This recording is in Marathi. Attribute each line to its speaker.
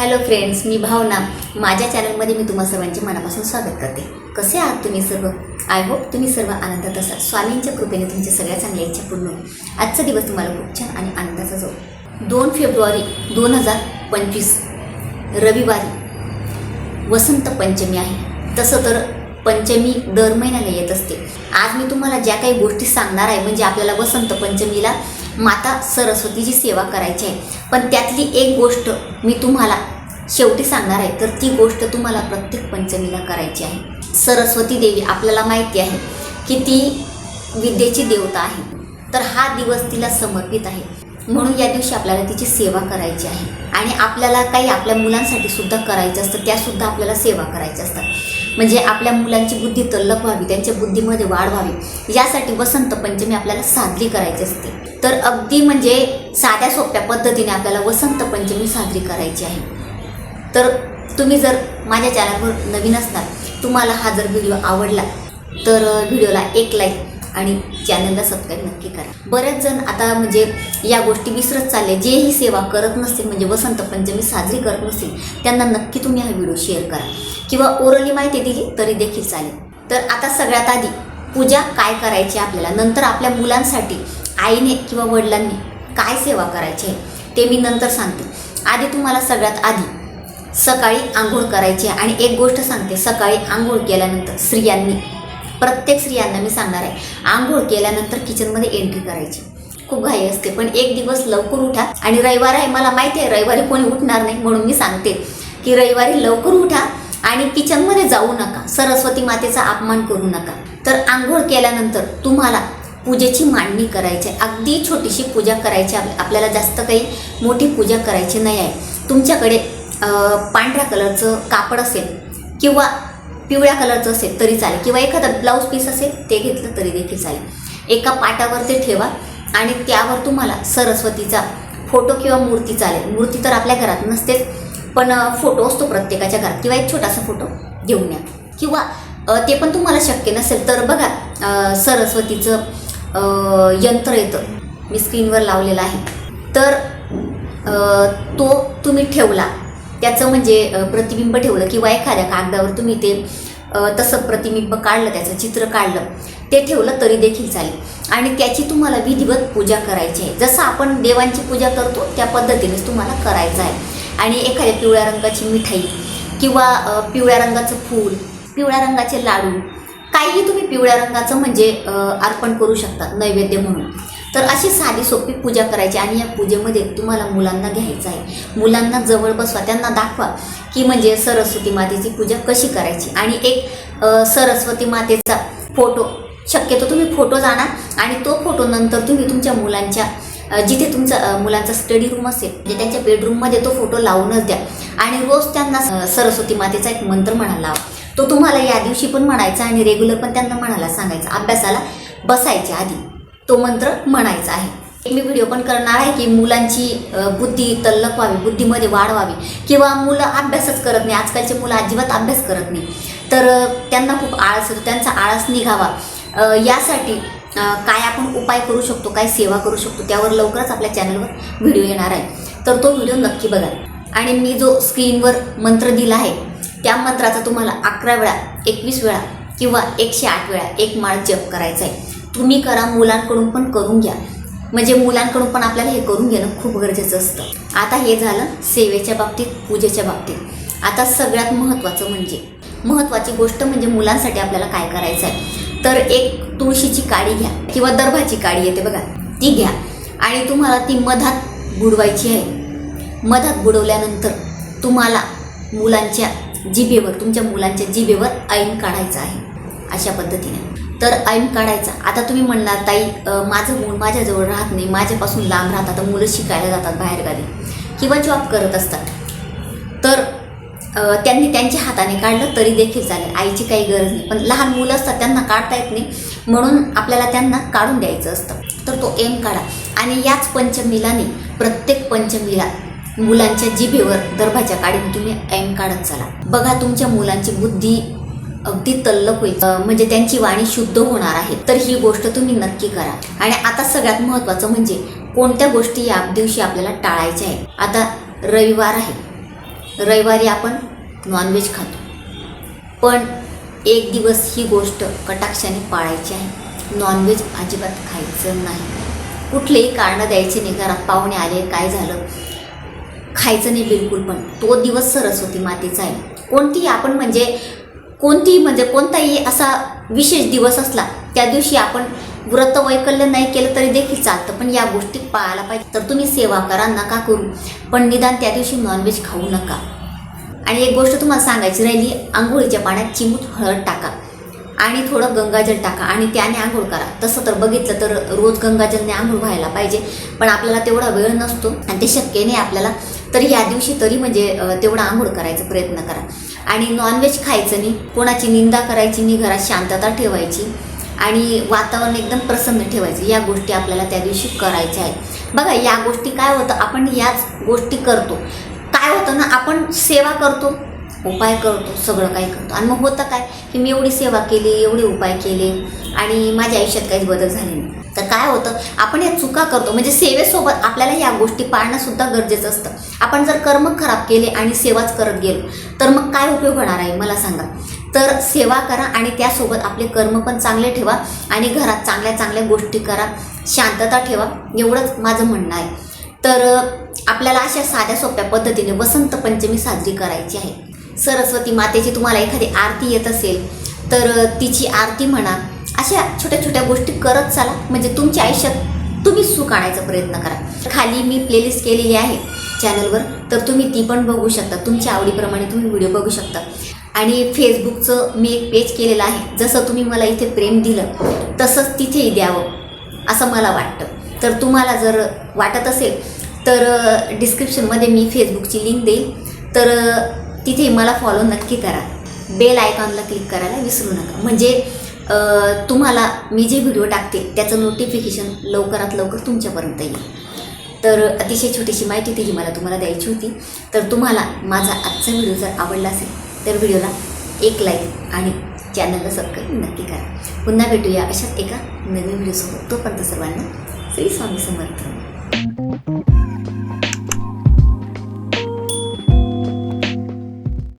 Speaker 1: हॅलो फ्रेंड्स मी भावना. माझ्या चॅनलमध्ये मी तुम्हा सर्वांचे मनापासून स्वागत करते. कसे आहात तुम्ही सर्व? आय होप तुम्ही सर्व आनंदात असाल. स्वामींच्या कृपेने तुमच्या सगळ्या चांगल्या इच्छा पूर्ण आजचा दिवस तुम्हाला खूप छान आणि आनंदाचा जाऊ. दोन फेब्रुवारी दोन हजार पंचवीस. रविवारी वसंत पंचमी आहे. तसं तर पंचमी दर महिन्याला येत असते. आज मी तुम्हाला ज्या काही गोष्टी सांगणार आहे म्हणजे आपल्याला वसंत पंचमीला माता सरस्वतीची सेवा करायची आहे. पण त्यातली एक गोष्ट मी तुम्हाला शेवटी सांगणार आहे तर ती गोष्ट तुम्हाला प्रत्येक पंचमीला करायची आहे. सरस्वती देवी आपल्याला माहिती आहे की ती विद्येची देवता आहे. तर हा दिवस तिला समर्पित आहे. म्हणून या दिवशी आपल्याला तिची सेवा करायची आहे. आणि आपल्याला काही आपल्या मुलांसाठी सुद्धा करायचं असतं त्यासुद्धा आपल्याला सेवा करायच्या असतात. म्हणजे आपल्या मुलांची बुद्धी तल्लक व्हावी त्यांच्या बुद्धीमध्ये वाढ व्हावी. यासाठी वसंत पंचमी आपल्याला साजरी करायची असते. तर अगदी म्हणजे साध्या सोप्या पद्धतीने आपल्याला वसंत पंचमी साजरी करायची आहे. तर तुम्ही जर माझ्या चॅनलवर नवीन असणार तुम्हाला हा जर व्हिडिओ आवडला तर व्हिडिओला एक लाईक आणि चॅनलला सबस्क्राईब नक्की करा. बरेच जण आता म्हणजे या गोष्टी विसरत चालले जे ही सेवा करत नसतील म्हणजे वसंत पंचमी साजरी करत नसतील त्यांना नक्की तुम्ही हा व्हिडिओ शेअर करा. किंवा ओरली माहिती दिली तरी देखील चालेल. तर आता सगळ्यात आधी पूजा काय करायची आपल्याला? नंतर आपल्या मुलांसाठी आईने किंवा वडिलांनी काय सेवा करायची आहे ते मी नंतर सांगते. आधी तुम्हाला सगळ्यात आधी सकाळी आंघोळ करायची आहे. आणि एक गोष्ट सांगते सकाळी आंघोळ केल्यानंतर स्त्रियांनी प्रत्येक स्त्रियांना मी सांगणार आहे आंघोळ केल्यानंतर किचनमध्ये एंट्री करायची. खूप घाई असते पण एक दिवस लवकर उठा. आणि रविवार आहे मला माहिती आहे रविवारी कोणी उठणार नाही म्हणून मी सांगते की रविवारी लवकर उठा आणि किचनमध्ये जाऊ नका. सरस्वती मातेचा अपमान करू नका. तर आंघोळ केल्यानंतर तुम्हाला पूजेची मांडणी करायची. आहे अगदी छोटीशी पूजा करायची. आहे आपल्याला जास्त काही मोठी पूजा करायची नाही आहे. तुमच्याकडे पांढऱ्या कलरचं कापड असेल किंवा पिवळ्या कलरचं असेल तरी चालेल. किंवा एखादा ब्लाऊज पीस असेल ते घेतलं तरी देखील चालेल. एका पाटावर ते ठेवा आणि त्यावर तुम्हाला सरस्वतीचा फोटो किंवा मूर्ती चालेल. मूर्ती तर आपल्या घरात नसतेच पण फोटो असतो प्रत्येकाच्या घरात. किंवा एक छोटासा फोटो घेऊन या. किंवा ते पण तुम्हाला शक्य नसेल तर बघा सरस्वतीचं यंत्र येतं. मी स्क्रीनवर लावलेलं आहे. तर तो तुम्ही ठेवला. त्याचं म्हणजे प्रतिबिंब ठेवलं किंवा एखाद्या कागदावर तुम्ही ते तसं प्रतिबिंब काढलं त्याचं चित्र काढलं ते ठेवलं तरी देखील चालेल. आणि त्याची तुम्हाला विधिवत पूजा करायची आहे. जसं आपण देवांची पूजा करतो त्या पद्धतीनेच तुम्हाला करायचं आहे. आणि एखाद्या पिवळ्या रंगाची मिठाई किंवा पिवळ्या रंगाचं फूल पिवळ्या रंगाचे लाडू काहीही तुम्ही पिवळ्या रंगाचं म्हणजे अर्पण करू शकता नैवेद्य म्हणून. तर अशी साधी सोपी पूजा करायची आणि या पूजेमध्ये तुम्हाला मुलांना घ्यायचं आहे. मुलांना जवळ बसवा त्यांना दाखवा की म्हणजे सरस्वती मातेची पूजा कशी करायची. आणि एक सरस्वती मातेचा फोटो शक्यतो तुम्ही फोटो जाणार आणि तो फोटो नंतर तुम्ही तुमच्या मुलांच्या जिथे तुमचा मुलांचा स्टडी रूम असेल म्हणजे त्यांच्या बेडरूममध्ये तो फोटो लावूनच द्या. आणि रोज त्यांना सरस्वती मातेचा एक मंत्र म्हणायला लावा. तो तुम्हाला या दिवशी पण म्हणायचा आणि रेग्युलर पण त्यांना म्हणायला सांगायचा. अभ्यासाला बसायच्या आधी तो मंत्र म्हणायचा आहे. एक मी व्हिडिओ पण करणार आहे की मुलांची बुद्धी तल्लक व्हावी बुद्धीमध्ये वाढ व्हावी. किंवा मुलं अभ्यासच करत नाही. आजकालचे मुलं अजिबात अभ्यास करत नाही. तर त्यांना खूप आळस येतो. त्यांचा आळस निघावा. यासाठी काय आपण उपाय करू शकतो काय सेवा करू शकतो त्यावर लवकरच आपल्या चॅनलवर व्हिडिओ येणार आहे. तर तो व्हिडिओ नक्की बघा. आणि मी जो स्क्रीनवर मंत्र दिला आहे त्या मंत्राचा तुम्हाला अकरा वेळा एकवीस वेळा किंवा एकशे आठ वेळा एक माळ जप करायचा आहे. तुम्ही करा मुलांकडून पण करून घ्या. म्हणजे मुलांकडून पण आपल्याला हे करून घेणं खूप गरजेचं असतं. आता हे झालं सेवेच्या बाबतीत पूजेच्या बाबतीत. आता सगळ्यात महत्त्वाचं म्हणजे महत्त्वाची गोष्ट म्हणजे मुलांसाठी आपल्याला काय करायचं आहे? तर एक तुळशीची काडी घ्या किंवा दर्भाची काडी येते बघा ती घ्या. आणि तुम्हाला ती मधात बुडवायची आहे. मधात बुडवल्यानंतर तुम्हाला मुलांच्या जिभेवर तुमच्या मुलांच्या जिभेवर ऐन काढायचं आहे अशा पद्धतीने. तर ऐन काढायचा. आता तुम्ही म्हणणार ताई माझं मूल माझ्याजवळ राहत नाही माझ्यापासून लांब राहतात तर मुलं शिकायला जातात बाहेरगावी किंवा जॉब करत असतात. तर त्यांनी त्यांच्या हाताने काढलं तरी देखील चालेल. आईची काही गरज नाही. पण लहान मुलं असतात त्यांना काढता येत नाही. म्हणून आपल्याला त्यांना काढून द्यायचं असतं. तर तो एम काढा. आणि याच पंचमीला नाही प्रत्येक पंचमीला मुलांच्या जिभेवर दर्भाच्या काढून तुम्ही ऐन काढत चला. बघा तुमच्या मुलांची बुद्धी अगदी तल्लक होईल. म्हणजे त्यांची वाणी शुद्ध होणार आहे. तर ही गोष्ट तुम्ही नक्की करा. आणि आता सगळ्यात महत्त्वाचं म्हणजे कोणत्या गोष्टी या दिवशी आपल्याला टाळायच्या आहे आता रविवार आहे. रविवारी आपण नॉनव्हेज खातो. पण एक दिवस ही गोष्ट कटाक्षाने पाळायची आहे. नॉनव्हेज अजिबात खायचं नाही. कुठलेही कारणं द्यायचे नाही. घरात पाहुणे आले काय झालं? खायचं नाही बिलकुल पण. तो दिवस सरस्वती मातेचा आहे कोणतीही आपण म्हणजे कोणतीही म्हणजे कोणताही असा विशेष दिवस असला त्या दिवशी आपण व्रत वैकल्य नाही केलं तरी देखील चालतं. पण या गोष्टी पाळायला पाहिजे. तर तुम्ही सेवा करा नका करू. पण निदान त्या दिवशी नॉनव्हेज खाऊ नका. आणि एक गोष्ट तुम्हाला सांगायची राहिली आंघोळीच्या पाण्यात चिमूट हळद टाका. आणि थोडं गंगाजल टाका आणि त्याने आंघोळ करा. तसं तर बघितलं तर रोज गंगाजलने आंघोळ व्हायला पाहिजे. पण आपल्याला तेवढा वेळ नसतो आणि ते शक्य नाही आपल्याला. तर या दिवशी तरी म्हणजे तेवढा आंघोळ करायचा प्रयत्न करा. आणि नॉनव्हेज खायचं नाही. कोणाची निंदा करायची नाही घरात शांतता ठेवायची. आणि वातावरण एकदम प्रसन्न ठेवायचं. या गोष्टी आपल्याला त्या दिवशी करायच्या आहेत. बघा या गोष्टी काय होतं? आपण याच गोष्टी करतो. काय होतं ना आपण सेवा करतो. उपाय करतो. सगळं काही करतो. आणि मग होतं काय? की मी एवढी सेवा केली एवढे उपाय केले. आणि माझ्या आयुष्यात काहीच बदल झाले नाही. तर काय होतं? आपण या चुका करतो. म्हणजे सेवेसोबत आपल्याला या गोष्टी पाळणंसुद्धा गरजेचं असतं. आपण जर कर्म खराब केले आणि सेवाच करत गेलो तर मग काय उपयोग होणार आहे? मला सांगा. तर सेवा करा आणि त्यासोबत आपले कर्म पण चांगले ठेवा आणि घरात चांगल्या चांगल्या गोष्टी करा. शांतता ठेवा. एवढंच माझं म्हणणं आहे. तर आपल्याला अशा साध्या सोप्या पद्धतीने वसंत पंचमी साजरी करायची आहे. सरस्वती मातेची तुम्हाला एखादी आरती येत असेल तर तिची आरती म्हणा अशा छोट्या छोट्या गोष्टी करत चाला. म्हणजे तुमच्या आयुष्यात तुम्ही सुख आणायचा प्रयत्न करा. खाली मी प्लेलिस्ट केलेली आहे चॅनलवर तर तुम्ही ती पण बघू शकता. तुमच्या आवडीप्रमाणे तुम्ही व्हिडिओ बघू शकता. आणि फेसबुकचं मी एक पेज केलेलं आहे. जसं तुम्ही मला इथे प्रेम दिलं तसंच तिथेही द्यावं असं मला वाटतं. तर तुम्हाला जर वाटत असेल तर डिस्क्रिप्शनमध्ये मी फेसबुकची लिंक देईल. तर तिथे मला फॉलो नक्की करा. बेल आयकॉनला क्लिक करायला विसरू नका. म्हणजे तुम्हाला मी जे व्हिडिओ टाकते त्याचं नोटिफिकेशन लवकरात लवकर तुमच्यापर्यंत येईल. तर अतिशय छोटीशी माहिती तिची जी मला तुम्हाला द्यायची होती. तर तुम्हाला माझा आजचा व्हिडिओ जर आवडला असेल तर व्हिडिओला एक लाईक आणि चॅनलला सबस्क्राईब नक्की करा. पुन्हा भेटूया अशाच एका नवीन व्हिडिओसोबत तोपर्यंत सर्वांना श्री स्वामी समर्थ.